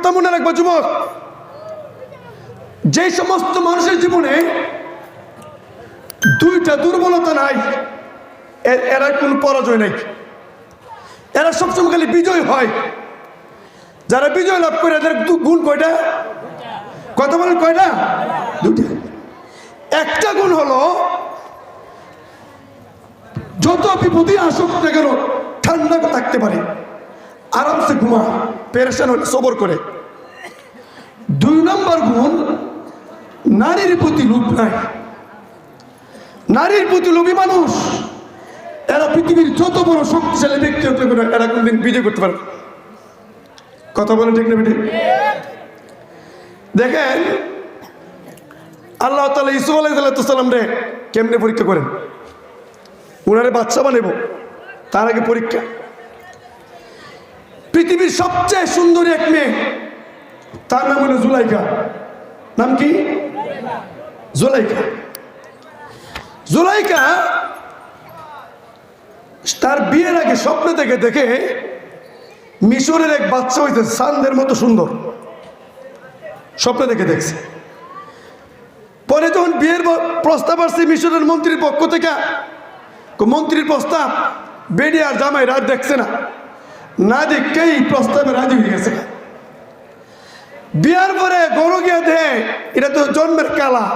কথা মনে রাখব, যুবক। যে সমস্ত মানুষের জীবনে দুইটা দুর্বলতা নাই এরা কোনো পরাজয় নাই। এরা সবসময় খালি বিজয় হয়। যারা বিজয় লাভ করে, এদের গুণ কয়টা? কথা বলেন কয়টা? দুটা একটা গুণ হলো, যত বিপদই আসুক না কেন, ঠান্ডা থাকতে পারে। আরামসে ঘুমা, পেরেশান হলে সবর করে। দুই নম্বর গুণ, নারীর প্রতি লোভ নাই। নারীর প্রতি লোভী মানুষ, এরা পৃথিবীর যত বড় শক্তিশালী ব্যক্তি হতে পারে, এরা কোনদিন বিজয় করতে পারে কথা বলে ঠিক না দেখেন, আল্লাহ তালা ইসু আলাইসাল্লাম রে কেমনে পরীক্ষা করেন? ওনারে বাচ্চা বানাবো তার আগে পরীক্ষা। পৃথিবীর সবচেয়ে সুন্দরী এক মেয়ে। তার নাম হলো জুলাইকা। নাম কি? জুলাইকা। জুলাইকা তার বিয়ের আগে স্বপ্ন থেকে দেখে মিশরের এক বাচ্চা হইতে সান্দের মতো সুন্দর। স্বপ্ন দেখে দেখছে। পরে যখন বিয়ের প্রস্তাব আসছে মিশরের মন্ত্রীর পক্ষ থেকে মন্ত্রীর প্রস্তাব, বেডে আর জামাই রাত দেখছে না। না দেখেই প্রস্তাবে রাজি হয়ে গেছে। বিয়ার পরে গরু গিয়ে দে এটা তো জন্মের কালা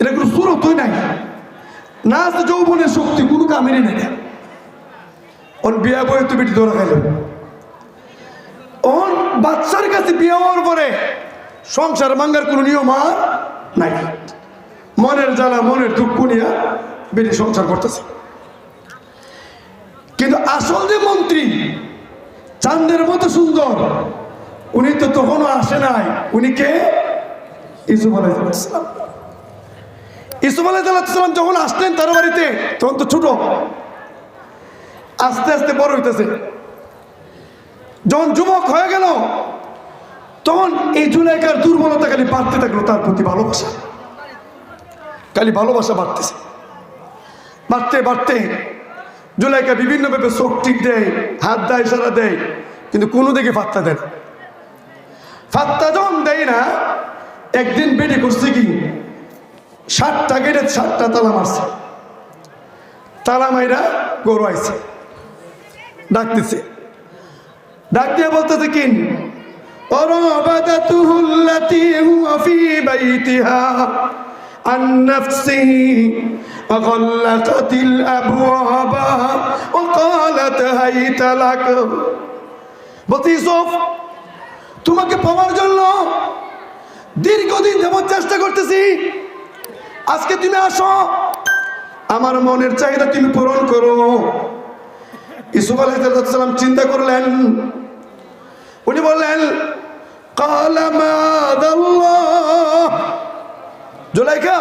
এটা কোনো সুরতই নাই। না আছে যৌবনের শক্তি, কোনো কামেরই নেই ওর বিয়া বয়ে তো বেটি ধরা খাইল ওর বাচ্চার কাছে বিয়ে হওয়ার পরে সংসার ভাঙ্গার কোনো নিয়ম আর নাই। মনের জ্বালা, মনের দুঃখ নিয়ে বেটি সংসার করতেছে। কিন্তু আসল যে মন্ত্রী চাঁদের মতো সুন্দর। উনি তো তখনও আসে নাই। উনি কে? ইসুফ আলাইসালাম ইসুফ যখন আসলেন তার বাড়িতে, তখন তো ছোট। আস্তে আস্তে বড় হইতেছে। যখন যুবক হয়ে গেল, তখন এই জুলাইকার দুর্বলতা খালি বাড়তে থাকল, তার প্রতি ভালোবাসা। খালি ভালোবাসা বাড়তেছে। বাড়তে বাড়তে জুলাইকা বিভিন্ন ভাবে শক্তি দেয়, হাত দেয় সারা দেয়, কিন্তু কোনো দিকে ফাত্তা দেয় না। ফাত্তা যখন দেয় না, একদিন বেটে করছে কি? সাতটা গেটে সাতটা তালা মারছে। তালা মাইরা গরু আইছে। ডাকতেছে। ডাক দিয়ে বলতেছে কিন অরবাদাতুহুল্লাতি হুয়া ফি বাইতিহা। عن نفسه وغلقت الأبواب وقالت هيت لك বলতে ইউসুফ তোমাকে পাওয়ার জন্য দীর্ঘদিন যাবৎ চেষ্টা করতেছি আজকে তুমি আসো আমার মনের চাহিদা তুমি পূরণ করো ইসুফ আলাইসালাম চিন্তা করলেন উনি বললেন "قال معاذ الله" জুলাইকা,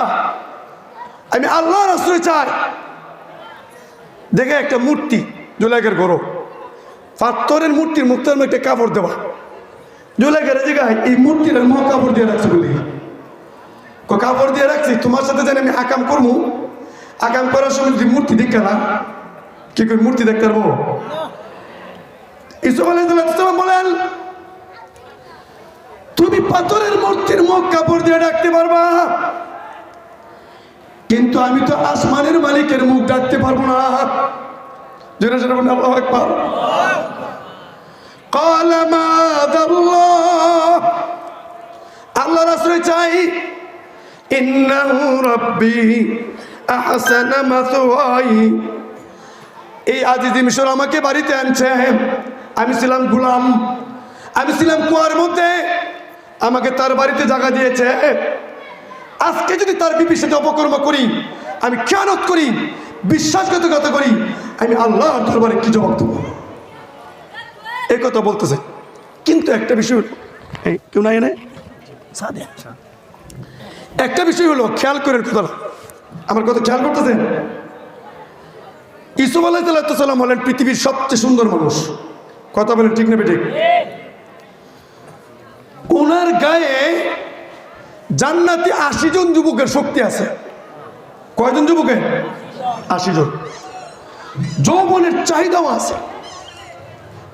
আমি আল্লাহ আশ্রয় চাই। দেখে একটা মূর্তি, জুলাইকার গরো। পাথরের মূর্তির মুক্তার মধ্যে একটা কাপড় দেওয়া। জুলাইকার জায়গায় এই মূর্তির মহ কাপড় দিয়ে রাখছে বলি। কাপড় দিয়ে রাখছি, তোমার সাথে জানি আমি আকাম করব আকাম করার সময় যদি মূর্তি দেখে না, কি করে মূর্তি দেখতে পারব? ইসুফ আলাইসালাম বলেন তুমি পাথরের মূর্তির মুখ কাপড় দিয়ে ডাকতে পারবা কিন্তু আমি তো আসমানের মালিকের মুখ ডাকতে পারবো না জোরে জোরে বলুন আল্লাহু আকবার قال معاذ الله আল্লাহর আশ্রয় চাই ইন্নাহু রাব্বি আহসানা মাসওয়াই এই আজিজি মিশর আমাকে বাড়িতে আনছে আমি ছিলাম গুলাম আমি ছিলাম কুয়ার মধ্যে আমাকে তার বাড়িতে জায়গা দিয়েছে। আজকে যদি তার বিপির সাথে অপকর্ম করি, আমি খেয়ানত করি, বিশ্বাসঘাতকতা করি, আমি আল্লাহর দরবারে কি জবাব দেবো? এই কথা বলতেছে। কিন্তু একটা বিষয় কেউ নাই এনে? একটা বিষয় হলো, খেয়াল করে কথা আমার কথা খেয়াল করতেছেন ইসুফ আলাইসাল্লাম হলেন পৃথিবীর সবচেয়ে সুন্দর মানুষ। কথা বলেন ঠিক নেবে ঠিক ওনার গায়ে জান্নাতি আশি জন যুবকের শক্তি আছে। কয়জন যুবকের আশি জন। যৌবনের চাহিদাও আছে।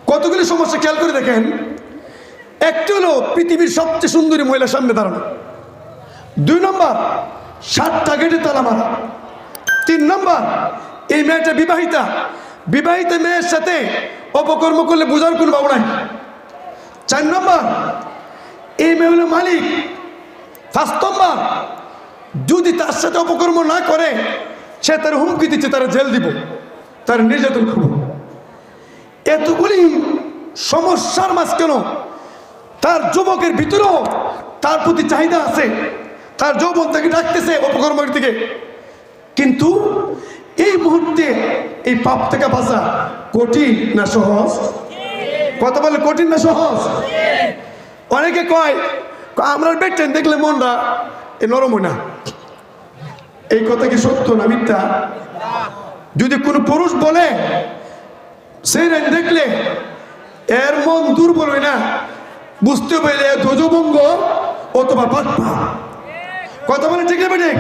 কতগুলি সমস্যা খেয়াল করে দেখেন? একটি হলো পৃথিবীর সবচেয়ে সুন্দরী মহিলার সামনে দাঁড়ানো। দুই নম্বর, সাতটা গেটে তালা মারা। তিন নম্বর, এই মেয়েটা বিবাহিতা। বিবাহিত মেয়ের সাথে অপকর্ম করলে বোঝার কোনো বাবু নাই। চার নম্বর, এই মেয়ে হলো মালিক। পাঁচ যদি তার সাথে অপকর্ম না করে সে তার হুমকি দিচ্ছে তারা জেল দিব তার নির্যাতন করব। এতগুলি সমস্যার কেন তার যুবকের ভিতরেও তার প্রতি চাহিদা আছে। তার যৌবন তাকে ডাকতেছে অপকর্মের দিকে। কিন্তু এই মুহূর্তে এই পাপ থেকে বাঁচা কঠিন না সহজ? কথা বলে কঠিন না সহজ? অনেকে কয়, আমরা বেটেন দেখলে মনটা এ নরম হয় না। এই কথা কি সত্য না মিথ্যা? যদি কোনো পুরুষ বলে, সেই রান দেখলে এর মন দুর্বল হয় না, বুঝতে পারলে ধ্বজভঙ্গ অথবা বাটপা কথা বলে ঠিক ঠিক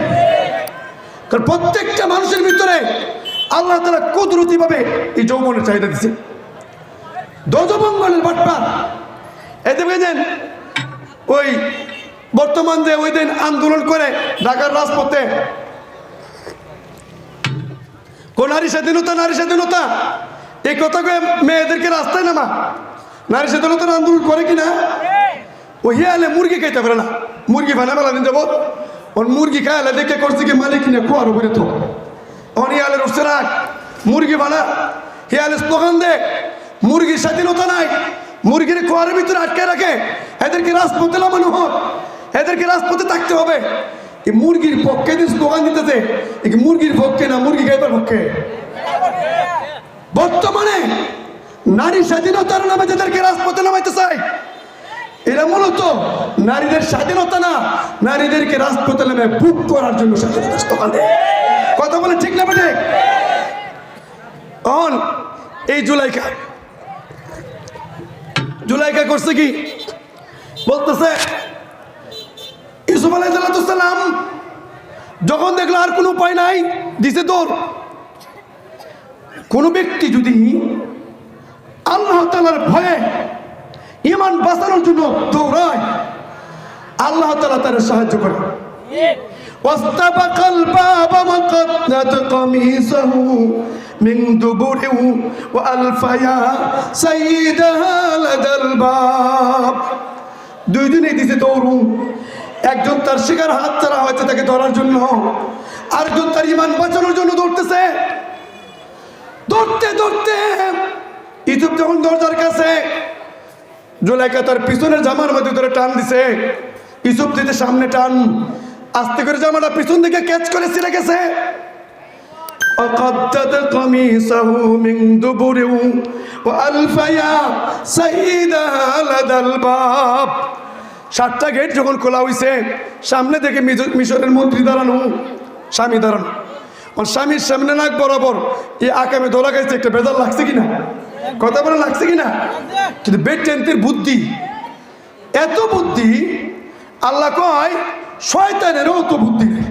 কারণ প্রত্যেকটা মানুষের ভিতরে আল্লাহ তারা কুদরতি ভাবে এই যৌবনের চাহিদা দিচ্ছে ধ্বজভঙ্গলের বাটপা এতে বুঝেন ওই বর্তমান যে ওই দিন আন্দোলন করে ঢাকার রাজপথে নারী স্বাধীনতা নারী স্বাধীনতা, এই কথা কয়ে মেয়েদেরকে রাস্তায় নামা। নারী স্বাধীনতার আন্দোলন করে কিনা, ও হিয়ালে মুরগি খাইতে পারে না। মুরগি বানা বেলা দিন যাব ওর মুরগি খাইলে দেখে করছে কি মালিক কিনে খোয়ার উপরে তো। অন হিয়ালের উঠছে রাখ মুরগি বানা হিয়ালে স্লোগান দে, মুরগির স্বাধীনতা নাই। মুরগির খোয়ারের ভিতরে আটকে রাখে। এদেরকে রাজপথে নামানো হোক এদেরকে রাজপথে থাকতে হবে। এই মুরগির পক্ষে দিয়ে স্লোগান দিতেছে মুরগির পক্ষে না মুরগি খাইবার পক্ষে? বর্তমানে নারী স্বাধীনতার নামে যাদেরকে রাজপথে নামাইতে চায়, এরা মূলত নারীদের স্বাধীনতা না, নারীদেরকে রাজপথে নামে বুক করার জন্য স্বাধীনতা দেয়। কথা বলে ঠিক না বেটে অন, এই জুলাইকা জুলাইকা করছে কি বলতেছে ইসুফ আলাইসালাম যখন দেখলো আর কোনো উপায় নাই দিছে দৌড় কোনো ব্যক্তি যদি আল্লাহ তালার ভয়ে ইমান বাঁচানোর জন্য দৌড়ায় আল্লাহ তালা তার সাহায্য করে واستبق الباب وقدت قميصه من دبر وألف يا سيدها لدى الباب দুই দিনে দিছে দৌড়ু একজন তার শিকার হাত ছাড়া হয়েছে তাকে ধরার জন্য আরেকজন তার ইমান বাঁচানোর জন্য দৌড়তেছে দৌড়তে দৌড়তে ইউসুফ যখন দরজার কাছে জুলাইকা তার পিছনের জামার মধ্যে ধরে টান দিছে ইউসুফ দিতে সামনে টান আস্তে করে জামাটা পিছন দিকে ক্যাচ করে ছিঁড়ে গেছে وقدت قميصه من دبر وألف يا سيدها لدى الباب সাতটা গেট যখন খোলা হয়েছে সামনে থেকে মিজ- মিশরের মন্ত্রী দাঁড়ানো স্বামী দাঁড়ানো ওর স্বামীর সামনে নাক বরাবর এই আকামে ধরা গেছে একটা বেজাল লাগছে কিনা কথা বলে লাগছে কিনা কিন্তু বেড টেন্থের বুদ্ধি এত বুদ্ধি আল্লাহ কয় শয়তানেরও তো বুদ্ধি নেই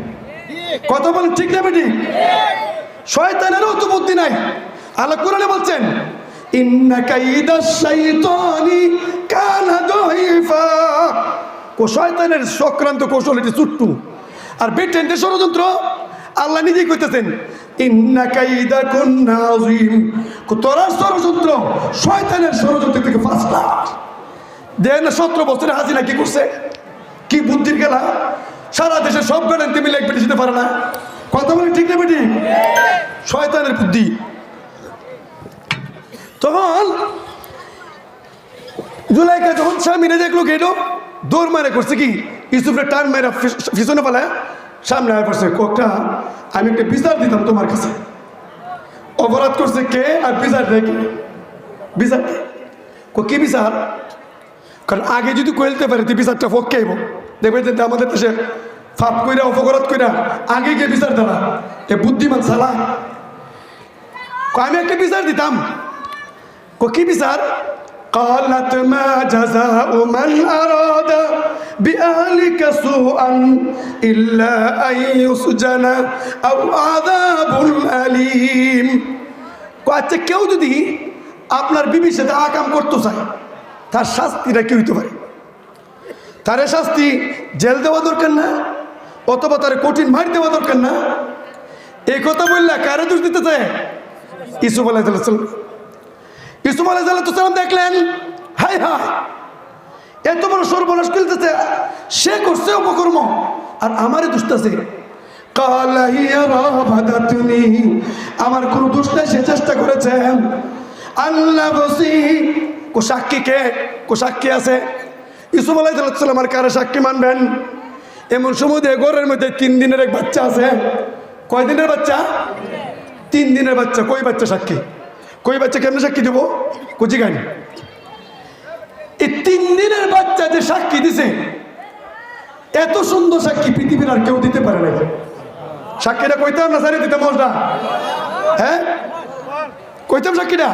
কথা বলেন ঠিক না বেটি শয়তানেরও তো বুদ্ধি নাই। আল্লাহ কোরআনে বলছেন শয়তানের চক্রান্ত কৌশল এটি চুট্টু। আর বেটেন্টের ষড়যন্ত্র, আল্লাহ নিজেই কইতেছেন তোরা ষড়যন্ত্র, শয়তানের ষড়যন্ত্র থেকে পাঁচটা দেন সতেরো বছরে হাজিরা কি করছে? কি বুদ্ধির গেলা সারা দেশে সব বেড়ান্তে মিলে এক বেটি যেতে পারে না। কথা বলে ঠিক না বেটি? শয়তানের বুদ্ধি। তখন জুলাইকা যখন স্বামীরা দেখল গেলো দৌড় মারে করছে কি? ইউসুফের টান মেরে পিছনে পালায় সামনে আয় করছে কোকটা, আমি একটা বিচার দিতাম তোমার কাছে। অপরাধ করছে কে আর বিচার দেয় কে? বিচার কে? বিচার? কারণ আগে যদি কইলতে পারে তুই বিচারটা ফোককে আইব। দেখবে যে আমাদের দেশে ফাপ কইরা অপরাধ কইরা আগে গিয়ে বিচার দেওয়া এ বুদ্ধিমান সালা কো আমি একটা বিচার দিতাম কো কি বিচার قالت ما جزاء من أراد بأهلك سوءا إلا أن يسجن أو عذاب أليم কো আচ্ছা কেউ যদি আপনার বিবির সাথে আকাম করতে চায় তার শাস্তিটা কি হইতে পারে তারে শাস্তি জেল দেওয়া দরকার না অথবা তার কঠিন মার দেওয়া দরকার না। এই কথা বললে কারে দোষ দিতে চায় ইসুফ আলাইসাল্লাম ইসুফ আলাইসাল্লাম দেখলেন। হাই হাই। এত বড় সর্বনাশ খেলতেছে। সে করছে অপকর্ম। আর আমারে দুষ্টাছে আমার কোনো দোষ সে চেষ্টা করেছে। আল্লাহ কো সাক্ষী কে? কো সাক্ষী আছে। ইসুফ আলাইসাল্লাম আর কারে সাক্ষী মানবেন? এমন সময় ঘরের মধ্যে তিন দিনের এক বাচ্চা আছে কয় দিনের বাচ্চা? তিন দিনের বাচ্চা। কই বাচ্চা সাক্ষী? কই বাচ্চা কেমনে সাক্ষী দেবো? কুচি গানি এই তিন দিনের বাচ্চা যে সাক্ষী দিছে, এত সুন্দর সাক্ষী পৃথিবীর আর কেউ দিতে পারে না সাক্ষীটা কইতাম না, সারি দিতাম মজটা হ্যাঁ? কইতাম সাক্ষীটা?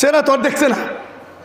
সেরা তোর দেখছে না।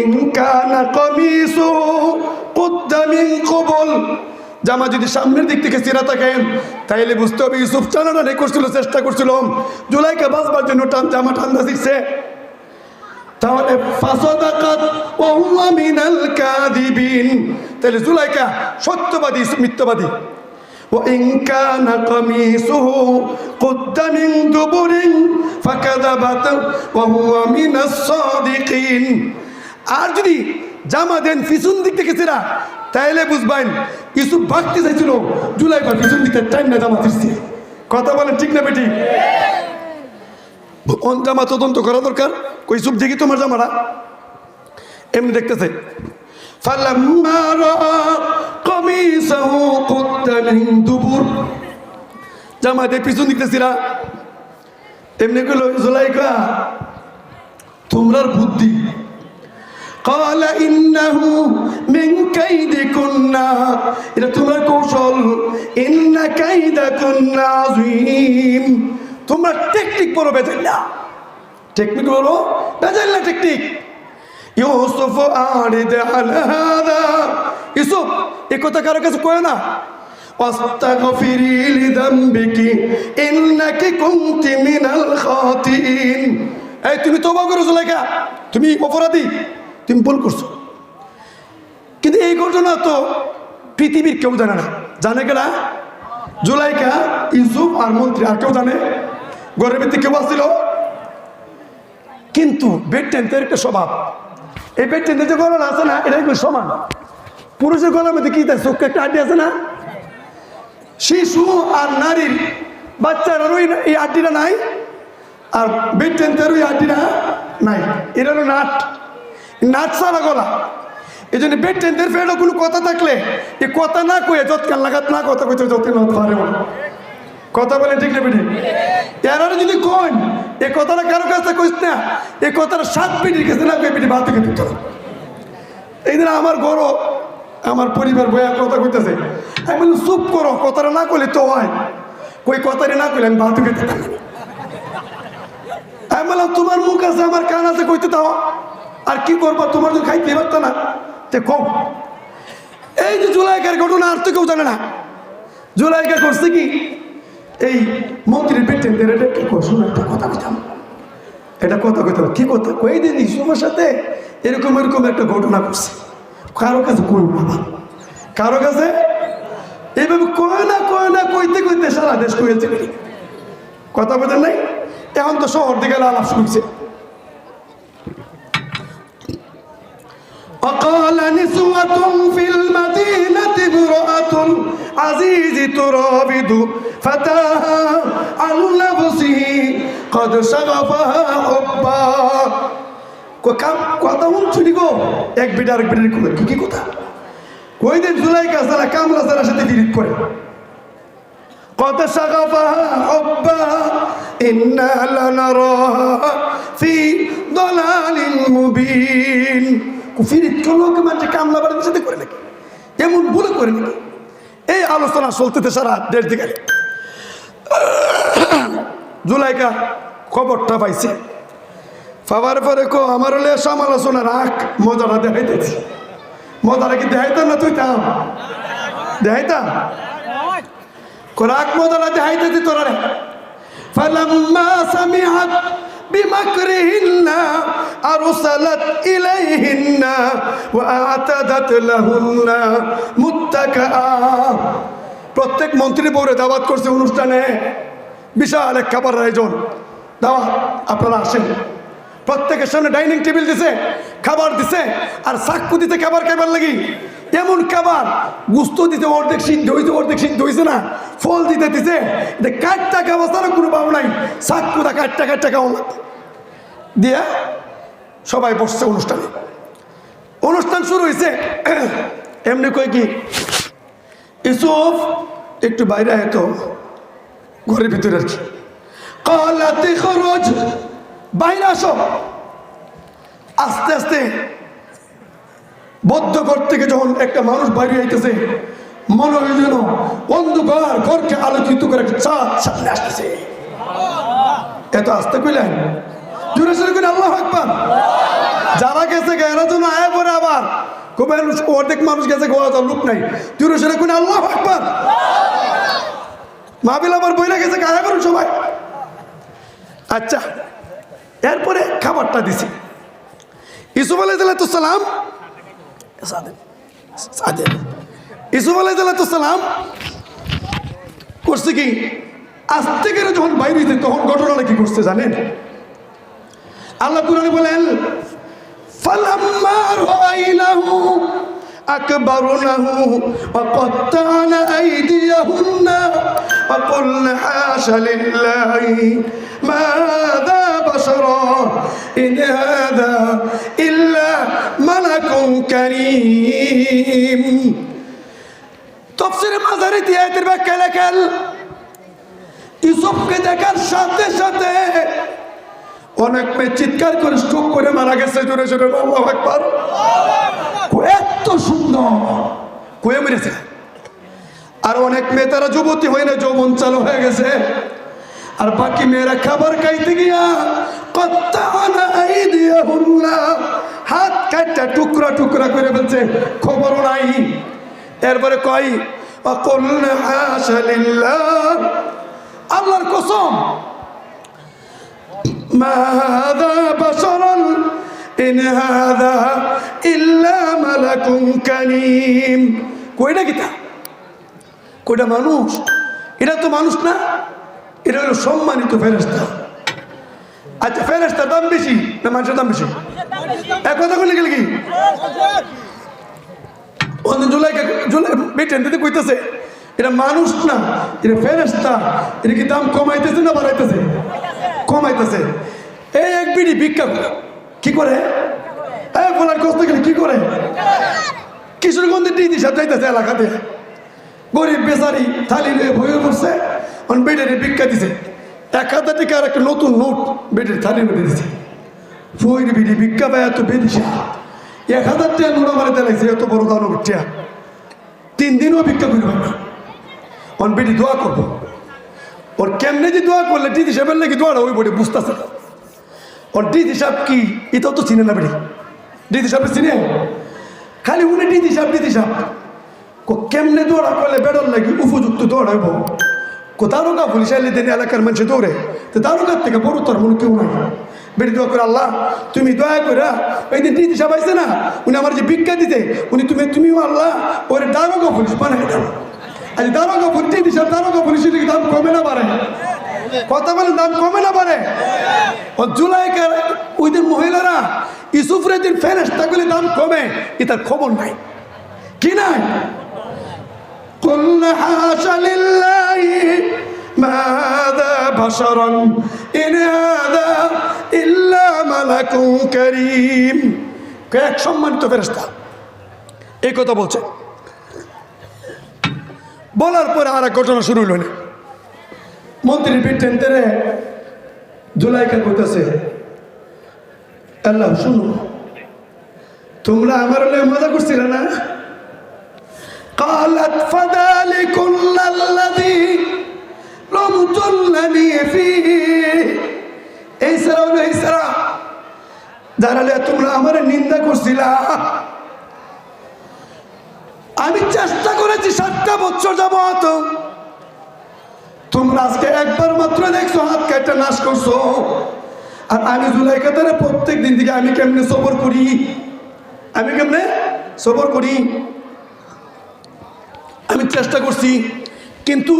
ইনকানা কমিসু কুদ্দামিন কবল জামা যদি সামনের দিক থেকে চিরা থাকেন তাইলে বুঝতে হবে ইউসুফ টানাটানি করছিল চেষ্টা করছিল জুলাইকে বাঁচবার জন্য টান জামা ঠান্ডা শিখছে তাহলে ফাসদাকাত ওয়া হুয়া মিনাল কাযিবিন তাহলে জুলাইকা সত্যবাদী ইউসুফ মিথ্যাবাদী وإن كان قميصه قد من دبر فكذبت وهو من الصادقين আর যদি জামা দেন পিছন দিক থেকে সেরা, তাইলে বুঝবেন ইউসুফ ভাগতে চাইছিল জুলাই বা পিছন দিকে টাইম না জামা ফিরছে কথা বলেন ঠিক না বেটি? জামা তদন্ত করা দরকার। কই ইসুফ দেখি তোমার জামাটা। এমনি দেখতেছে। জামা দিয়ে পিছন দেখতেছিলা এমনি করল জুলাই তোমরার বুদ্ধি قال إنه من كيدكن এটা তোমার কৌশল إن كيدكن عظيم তোমরা টেকনিক বড় বেজাল্লা টেকনিক বলো বেজাল্লা টেকনিক ইউসুফ আরিদ আলা হাদা ইউসুফ এ কথা কারো কাছে কয় না واستغفري لذنبك إنك كنت من الخاطئين এই তুমি তোবা করো জুলাইকা তুমি অপরাধী তুমি ভুল করছ। কিন্তু এই ঘটনা তো পৃথিবীর কেউ জানে না। জানে কেনা জুলাইকা ইউসুফ আর মন্ত্রী আর কেউ জানে? ঘরের ভিত্তি কেউ আসছিল? কিন্তু বেড টেন্থের একটা স্বভাব। এই বেড টেন্থের যে গলা আছে না এটা একটু সমান। পুরুষের গলার মধ্যে কি তার চোখে একটা আড্ডি আছে না? শিশু আর নারীর বাচ্চার ওই এই আড্ডিটা নাই, আর বেড টেন্থের ওই আড্ডিটা নাই। এটা হলো নাট। নাচ ছাড়া গলা। এই জন্য বেড টেন্থের ফেরো কোনো কথা থাকলে এ কথা না কয়ে যৎকাল লাগাত না কথা কইতে যৎকাল না পারে কথা বলে ঠিক না বেটি এরা যদি কোন এ কথাটা কারও কাছে কইস না, এ কথাটা সাত পিটির কাছে না পিটি ভাত খেতে তোরা এই দিন আমার গরো আমার পরিবার বয়া কথা কইতেছে, আমি বললাম, চুপ করো, কথাটা না করলে তো হয়। কই কথাটা না করলে আমি খেতে পারি আমি বললাম, তোমার মুখ আছে, আমার কান আছে, কইতে দাও। আর কি করব? তোমার তো খাইতে পারতো না। তে কম। এই যে জুলাইকার ঘটনা আর তো কেউ জানে না। জুলাইকা করছে কি? এই মন্ত্রীর এটা কি করছ একটা কথা কইতাম। এটা কথা কইতাম। কি কথা? কই দিন ইসুমের সাথে এরকম এরকম একটা ঘটনা করছে। কারও কাছে কই বাবা কারও কাছে? এইভাবে কয় না কয় না, কইতে কইতে সারা দেশ কইছে কথা বোঝেন নাই? এখন তো শহর দিকে আলাপ শুনছে وقال نسوة في المدينة امرأة العزيز ترابد فتاها عن نفسه قد شغفها حبا কাম কথা শুনি গো এক বিটা আরেক বিটার কি কি কথা কই দিন জুলাইকা সারা কামলা সারা সাথে বিরিত করে قد شغفها حبا إنا لنراها في ضلال مبين কুফিরিত লোকে মানুষ কামলা বাড়ির সাথে করে নাকি এমন ভুলে করে নাকি এই আলোচনা চলতেতে সারা দেড় দিকে জুলাইকা খবরটা পাইছে পাবার পরে কো আমার হলে সমালোচনা রাখ মজাটা দেখাইতেছি মজাটা কি দেখাইতাম না তুই তাম দেখাইতাম রাখ মজাটা দেখাইতেছি তোরা রে فلما سمعت بمكرهن أرسلت إليهن وأعتدت لهن متكئا প্রত্যেক মন্ত্রী বউরে দাওয়াত করছে অনুষ্ঠানে বিশাল এক খাবার আয়োজন দাওয়াত আপনারা আসেন প্রত্যেকের সামনে ডাইনিং টেবিল দিছে খাবার দিছে আর সাক্কু দিতে খাবার খাবার লাগি এমন খাবার, গুস্ত দিতে অর্ধেক সিদ্ধ হয়েছে অর্ধেক সিদ্ধ হয়েছে না, ফল দিতে এটা কাঠটা খাওয়া তারা কোনো পাবো নাই সাক্কুটা কাঠটা কাঠটা খাওয়া দিয়া সবাই বসছে অনুষ্ঠানে। অনুষ্ঠান শুরু হয়েছে এমনি কই কি ইসুফ একটু বাইরে আয় তো, ঘরের ভিতরে আর কি। কালাতে খরচ, বাইরে আসো। আস্তে আস্তে বদ্ধ ঘর থেকে যখন একটা মানুষ বাইরে আইতেছে, মনে হয় যেন অন্ধকার ঘরকে আলোকিত করে একটা চাঁদ সামনে আসতেছে। এত আসতে কইলেন? জুড়ে শুরু করে আল্লাহ আকবার। যারা গেছে এরা যেন আয় পরে আবার। খুব অর্ধেক মানুষ গেছে গোয়া তার লোক নাই। জুড়ে শুরু করে আল্লাহ আকবার। মাহবিল আবার বইলে গেছে গায়ে করুন সবাই। আচ্ছা এরপরে খাবারটা দিছি। ইসুফ আলাইসালাম ইসুফ আলাইসালাম করছে কি আস্তে করে যখন বাইরে হইতে তখন ঘটনাটা কি করছে জানেন আল্লাহ কুরানি বলেন ফালাম্মা রাআইনাহু أكبرنه وقطعن أيديهن وقلن حاش لله ما هذا بشرا إن هذا إلا ملك كريم তফসির মাঝারি তিয়াতের ব্যাখ্যা লেখেন ইউসুফকে দেখার সাথে সাথে অনেক মেয়ে চিৎকার করে স্ট্রোক করে মারা গেছে জোরে জোরে আল্লাহু আকবার এত সুন্দর কুয়ে মেরেছে আর অনেক মেয়ে তারা যুবতী হয় না যৌবন চালু হয়ে গেছে আর বাকি মেয়েরা খাবার খাইতে গিয়া হাত কাটটা টুকরা টুকরা করে বলছে, খবরও নাই। এরপরে কই আল্লাহর কসম মাহাদা কইটা কইটা মানুষ? এটা তো মানুষ না। এটা হলো সম্মানিত ফেরেস্তা আচ্ছা ফেরেস্তার দাম বেশি না মানুষের দাম বেশি? এক কথা কইলে গেলে কি? মানুষ না ফেরেস্তা কি দাম কমাইতেছে না বাড়াইতেছে? এই এক বিড়ি কি করে? কষ্ট গেলে কি করে? কিশোরগঞ্জের যাইতেছে এলাকাতে। গরিব বেচারি থালি লয়ে ভয়ে পড়ছে। অন বেডের ভিক্ষা দিছে। এক হাজার টাকা আর একটা নতুন নোট বেডের থালির মধ্যে দিছে। ফইর বিড়ি ভিক্ষা পায় এত বেদিসা এক হাজার টাকা নোট আমার দেলাইছে এত বড় দানো টিয়া। তিন দিনও ভিক্ষা করবে না। অন বেডি দোয়া করব। ওর কেমনে যে দোয়া করলে ডিজি সাহেবের নাকি দোয়াটা ওই বডি বুঝতেছে না। ওর ডিজি সাহেব কি এটাও তো চিনে না বেড়ি। ডিজি সাহেব চিনে? খালি উনি ডিজি সাহেব ডিজি সাহেব কেমনে দৌড়া করলে বেড়ার লাগি উপযুক্ত দৌড়াইব কো দারোগা পুলিশ আইলে দেন এলাকার মানুষ দৌড়ে? তো দারোগার থেকে বড় তোর মনে কেউ নাই। বেড়ি দোয়া করে আল্লাহ, তুমি দয়া করে ওই দিন ডিজি সাহেব আইছে না, উনি আমার যে ভিক্ষা দিতে উনি তুমি, তুমিও আল্লাহ, ওর দারোগা পুলিশ বানাই দাও। আজ দারোগা ভর্তি দিছে দারোগা পুলিশের দাম কমে না পারে কথা বলেন, দাম কমে না পারে ও জুলাই ওই দিন মহিলারা ইসুফরের দিন ফেরেস থাকলে দাম কমে তার খবর নাই। কি নাই? قلنا حاش لله ما هذا بشرا إن هذا إلا ملك كريم এক সম্মানিত ফেরেস্তা এই কথা বলছে বলার পরে আর এক ঘটনা শুরু হইল না মন্ত্রী পিটেন তেরে জুলাইকা করতেছে আল্লাহ শুনো তোমরা আমার হলে মজা করছিলে না قالت فذلكن الذي لمتنني فيه এই সারা হলো এই সারা দাঁড়ালে তোমরা আমার নিন্দা করছিলা আমি চেষ্টা করেছি সাতটা বছর যাবত তোমরা আজকে একবার মাত্র দেখছো হাত কাটটা নাশ করছো আর আমি জুলাইকা তারা প্রত্যেক দিন থেকে আমি কেমনে সবর করি আমি কেমনে সবর করি আমি চেষ্টা করছি, কিন্তু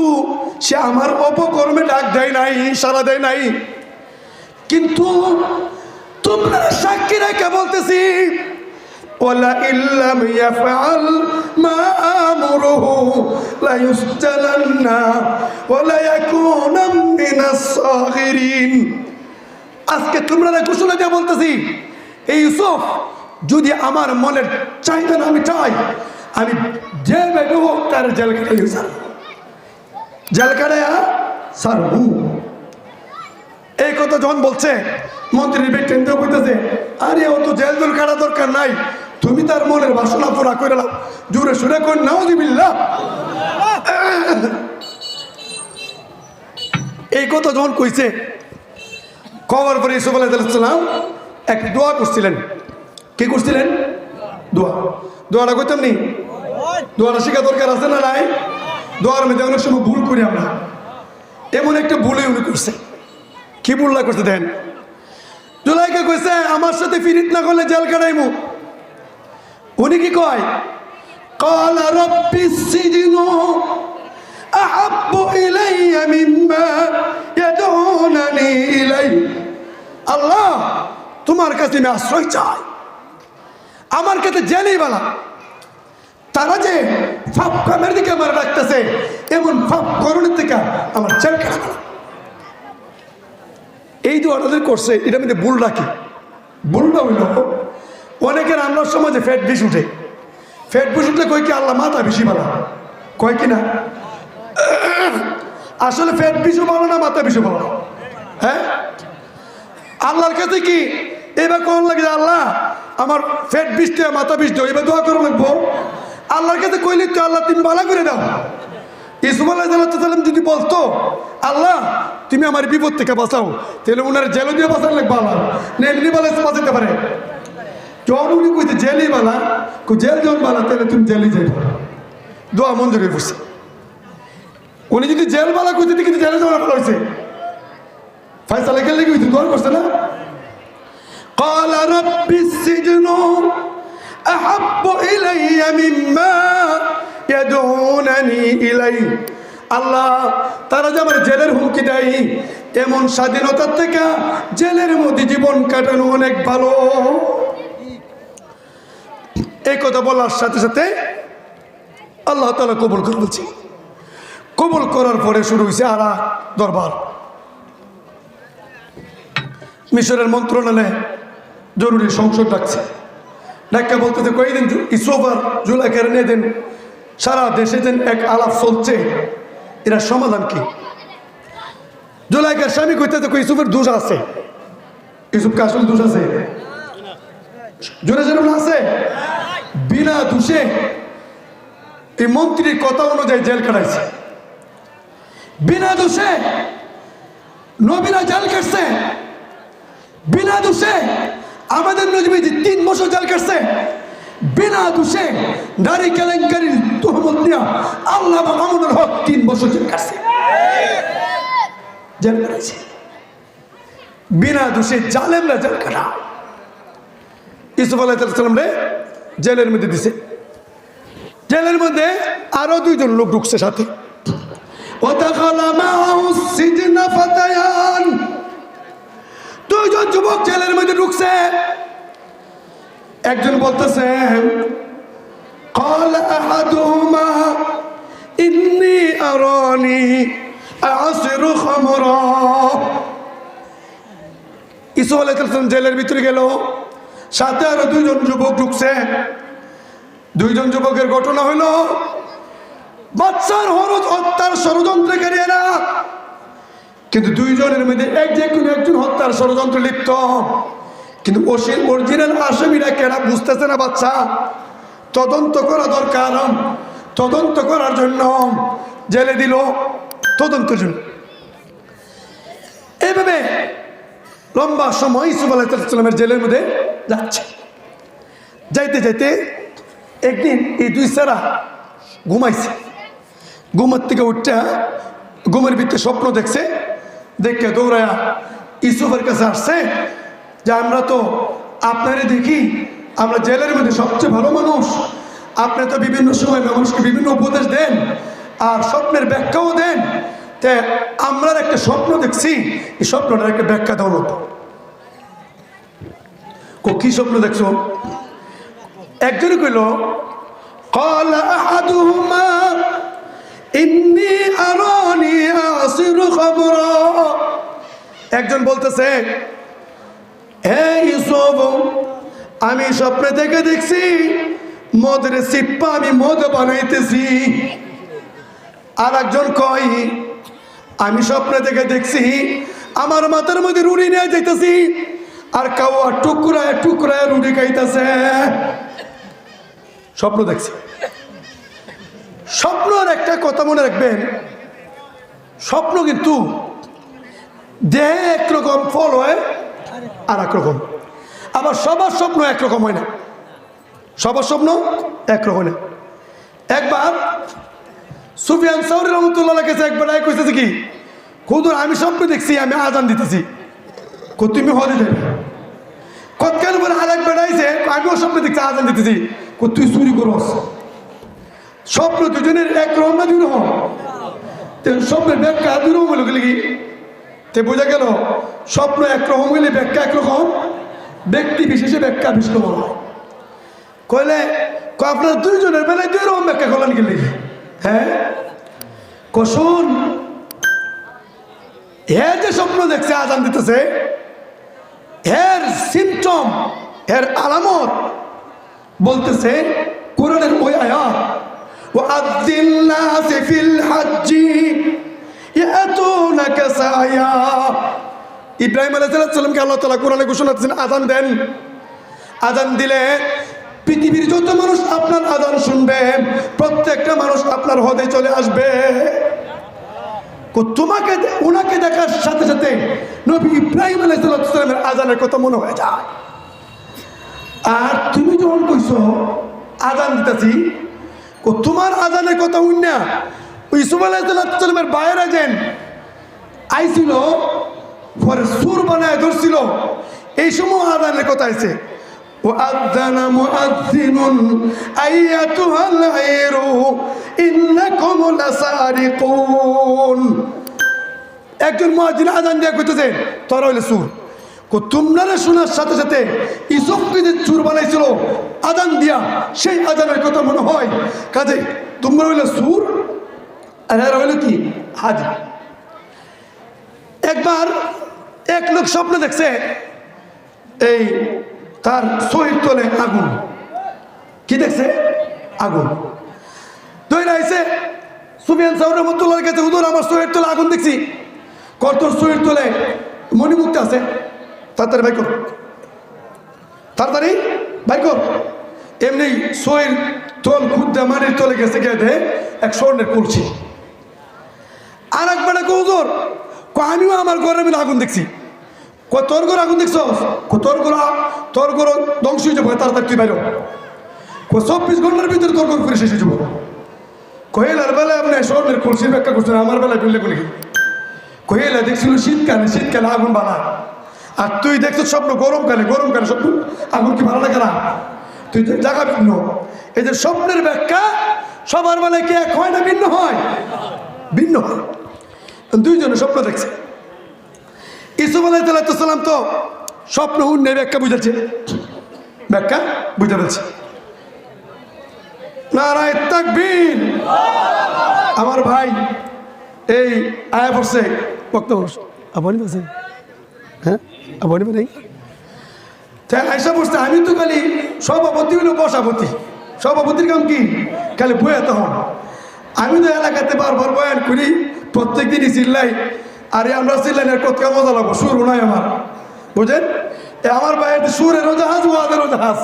সে আমার অপকর্মে ডাক দেয় নাই সারা দেয় নাই। কিন্তু তোমরা সাক্ষী রেখে বলতেছি, ওলা মা আজকে তোমরা ঘোষণা বলতেছি এই ইউসুফ, যদি আমার মনের চাহিদা না আমি চাই আমি যে বেগে হোক তার জেল কাটাই স্যার স্যার এই কথা যখন বলছে মন্ত্রী ব্যক্তি বলতেছে আরে ও তো জেল জল কাটা দরকার নাই। তুমি তার মনের বাসনা পুরা করে নাও। জুড়ে সুরে কর নাও দিবিল্লা এই কথা যখন কইছে কবর পরে ইসুফ আলাইসালাম এক দোয়া করছিলেন। কি করছিলেন? দোয়া। দোয়াটা করতাম নি দোয়াটা শেখা দরকার আছে না নাই দোয়ার মধ্যে অনেক সময় ভুল করি আমরা এমন একটা ভুলে উনি করছে কি ভুলটা করছে দেন জুলাইকে কইছে আমার সাথে ফিরিত না করলে জেল কাটাইমু উনি কি কয় قال رب السجن أحب إلي مما يدعونني إليه আল্লাহ তোমার কাছে আমি আশ্রয় চাই আমার কাছে জেলেই বলা। তারা যে ফাপ কামের দিকে আমার রাখতেছে এমন ফাপ করণের থেকে আমার জেল এই যে অর্ডার করছে এটা মধ্যে ভুল রাখি। ভুলটা হইল, অনেকের আমরা সমাজে ফ্যাট বিষ উঠে। ফ্যাট বিষ উঠলে কই কি, আল্লাহ মাথা বেশি বালা। কয় কি না? আসলে ফ্যাট বিষু ভালো না, মাথা বিষু ভালো হ্যাঁ? আল্লাহর কাছে কি এবার কোন লাগে আল্লাহ, আমার ফেট বৃষ্টি মাথা বৃষ্টি এবার দোয়া করে লাগবো। আল্লাহর কাছে কইলে তো আল্লাহ তুমি বালা করে দাও। ইসুফ যদি বলতো, আল্লাহ, তুমি আমার বিপদ থেকে বাঁচাও, তাহলে ওনার জেলও দিয়ে বাঁচার লাগবে আল্লাহ। না বালা বাঁচাতে পারে। যখন উনি কইতে জেলই বালা কই, জেল যখন বালা, তাহলে তুমি জেলই যাইবা। দোয়া মঞ্জুর বসছে উনি যদি জেল বালা কইতে কিন্তু জেলে যাওয়ার ভালো হয়েছে ফয়সালা গেলে কি দোয়া করছে না? قال رب السجن أحب إلي مما يدعونني إليه আল্লাহ তারা যে আমার জেলের হুমকি দেয় এমন স্বাধীনতার থেকে জেলের মধ্যে জীবন কাটানো অনেক ভালো এই কথা বলার সাথে সাথে আল্লাহ তালা কবুল করে বলছি কবুল করার পরে শুরু হয়েছে আর এক দরবার মিশরের মন্ত্রণালয়ে জরুরি সংসদ ডাকছে। ডাক্কা বলতেছে কয়েকদিন ইসোফ আর জুলাইকার নিয়ে দেন। সারা দেশে দেন এক আলাপ চলছে। এরা সমাধান কি? জুলাইকার স্বামী কইতে কই, ইসুফের দোষ আছে। ইসুফকে আসলে দোষ আছে? জোরে জোরে আছে? বিনা দোষে এই মন্ত্রীর কথা অনুযায়ী জেল কাটাইছে। বিনা দোষে নবীরা জেল কাটছে। বিনা দোষে আমাদের নজমিদি তিন বছর জেল কাটছে বিনা দোষে নারী কেলেঙ্কারির তহমত দিয়া আল্লাহ মামুনুল হক তিন বছর জেল কাটছে জেল কাটাইছে বিনা দোষে জালেমরা জেল কাটা ইসুফ আলাইসালাম রে জেলের মধ্যে দিছে। জেলের মধ্যে আরও দুইজন লোক ঢুকছে সাথে। দুইজন যুবক জেলের মধ্যে ঢুকছে। একজন বলতেছে قال احدهما اني اراني اعصر خمرا ইসু আলাইসালাম জেলের ভিতরে গেল সাথে আরো দুইজন যুবক ঢুকছে দুইজন যুবকের ঘটনা হইল বাচ্চার হরজ হত্যার ষড়যন্ত্রকারী এরা কিন্তু দুইজনের মধ্যে এক যে কোনো একজন হত্যার ষড়যন্ত্র লিপ্ত কিন্তু ওসির অরিজিনাল আসামিরা কেনা বুঝতেছে না বাচ্চা। তদন্ত করা দরকার। তদন্ত করার জন্য জেলে দিল তদন্তের জন্য। এইভাবে লম্বা সময় ইসুফ আলাইসালামের জেলের মধ্যে যাচ্ছে। যাইতে যাইতে একদিন এই দুই সারা ঘুমাইছে। ঘুমার থেকে উঠটা ঘুমের ভিতরে স্বপ্ন দেখছে, দেখে দৌড়ায়া ইসুফের কাছে আসছে। যে আমরা তো আপনারে দেখি আমরা জেলের মধ্যে সবচেয়ে ভালো মানুষ আপনি তো বিভিন্ন সময় মানুষকে বিভিন্ন উপদেশ দেন আর স্বপ্নের ব্যাখ্যাও দেন তে আমরা একটা স্বপ্ন দেখছি এই স্বপ্নটার একটা ব্যাখ্যা দেওয়া হতো কি স্বপ্ন দেখছো একজনে কইল قال أحدهما إني أراني أعصر خمرا একজন বলতেছে আমি স্বপ্নে থেকে দেখছি, মদের সিপ্পা আমি মদ বানাইতেছি। আর একজন কয়, আমি স্বপ্নে থেকে দেখছি, আমার মাথার মধ্যে রুড়ি নিয়ে যাইতেছি, আর কাউয়া টুকরায় টুকরায় রুড়ি খাইতেছে। স্বপ্ন দেখছি। স্বপ্ন আর একটা কথা মনে রাখবেন, স্বপ্ন কিন্তু দেহে একরকম ফল হয় আর একরকম আবার সবার স্বপ্ন একরকম হয় না। সবার স্বপ্ন একরকম না। একবার সুফিয়ান সৌরি রহমতুল্লাহ কাছে একবার আয় কইতেছে কি, খুদুর, আমি স্বপ্ন দেখছি, আমি আজান দিতেছি। তুমি হলে যাবে কতকাল বলে আর এক বেড়াইছে আমিও স্বপ্ন দেখছি, আজান দিতেছি। তুই চুরি করস। স্বপ্ন দুজনের এক রকম না দুই রকম? স্বপ্নের ব্যাখ্যা দুই রকম হলো কি তে বোঝা গেল স্বপ্ন একরকম হইলে ব্যাখ্যা একরকম ব্যক্তি বিশেষে ব্যাখ্যা বিষ্ণু হয় কইলে ক আপনার দুইজনের বেলায় দুই রকম ব্যাখ্যা করলেন গেলে হ্যাঁ কসুন হে যে স্বপ্ন দেখছে আজান দিতেছে এর সিমটম এর আলামত বলতেছে কোরআনের ওই আয়াত وأذن الناس في الحج ইয়াতুনাকা সায়া। ইব্রাহিম আলাইসাল্লামকে আল্লাহ তালা কোরআনে ঘোষণা দিচ্ছেন আজান দেন। আজান দিলে পৃথিবীর যত মানুষ আপনার আজান শুনবে, প্রত্যেকটা মানুষ আপনার হদে চলে আসবে। তোমাকে ওনাকে দেখার সাথে সাথে নবী ইব্রাহিম আলাইসাল্লামের আজানের কথা মনে হয়ে যায়। আর তুমি যখন কইছো আজান দিতেছি তোমার আজানের কথা উন্না ইসুফ আলাইসাল্লামের বাইরে যেন আইছিল পরে সুর বানায় ধরছিল এই সময় আদানের কথা আছে وأذن مؤذن أيتها العير إنكم لسارقون একজন মহাজিন আজান দিয়ে কইতেছে তোরা হইলে সুর কো তোমরা শোনার সাথে সাথে ইসবকে যে চুর বানাইছিল আজান দিয়া সেই আজানের কথা মনে হয় কাজে তোমরা হইলে সুর আর এরা হইলে কি? হাজি একবার এক লোক স্বপ্ন দেখছে এই তার শহীদ তলে আগুন। কি দেখছে? আগুন। দইরা আইছে সুফিয়ান সাউর রহমতুল্লাহর কাছে হুদুর আমার শহীদ তলে আগুন দেখছি। কর, তোর শহীদ তলে মণিমুক্তি আছে। তাড়াতাড়ি ভাই কর। তাড়াতাড়ি ভাই কর। এমনি শহীদ তল খুদ্া মাটির তলে গেছে, গিয়ে এক স্বর্ণের কুলছি আর একবার হুজুর কো আমিও আমার ঘরের মধ্যে আগুন দেখছি। কো তোর ঘর আগুন দেখছ তোর ঘর তোর ঘর ধ্বংস হয়ে যাব তাড়াতাড়ি তুই বাইর কো চব্বিশ ঘণ্টার ভিতরে তোর ঘর ফিরে শেষ হয়ে যাব কহিলার বেলায় আপনি স্বর্ণের খুলসির ব্যাখ্যা করছেন, আমার বেলায় বললে বলি কহিলা দেখছিল শীতকালে শীতকালে আগুন বানা আর তুই দেখছ স্বপ্ন গরমকালে গরমকালে স্বপ্ন, আগুন কি ভালো লাগে না? তুই জায়গা ভিন্ন। এই যে স্বপ্নের ব্যাখ্যা, সবার বেলায় কি এক হয় না ভিন্ন হয়? ভিন্ন হয়। দুইজনে স্বপ্ন দেখছে। ইসুফ আলাইসাল্লাম তো স্বপ্ন উন্নে ব্যাখ্যা বুঝেছে ব্যাখ্যা বুঝতে পেরেছে। নারায় আমার ভাই এই আয়া পড়ছে, বক্তব্য আপনি হ্যাঁ? আপনি নেই? তাই আয়সা পড়ছে, আমি তো খালি সভাপতি হইল বসাপতি। সভাপতির কাম কি? খালি বয়ে তখন আমি তো এলাকাতে বারবার বয়ান করি প্রত্যেক দিনই চিল্লাই, আরে আমরা চিল্লাই না কত মজা লাগবো সুর নাই আমার। বুঝেন? আমার বাইরে সুরেরও জাহাজ ওয়াদেরও জাহাজ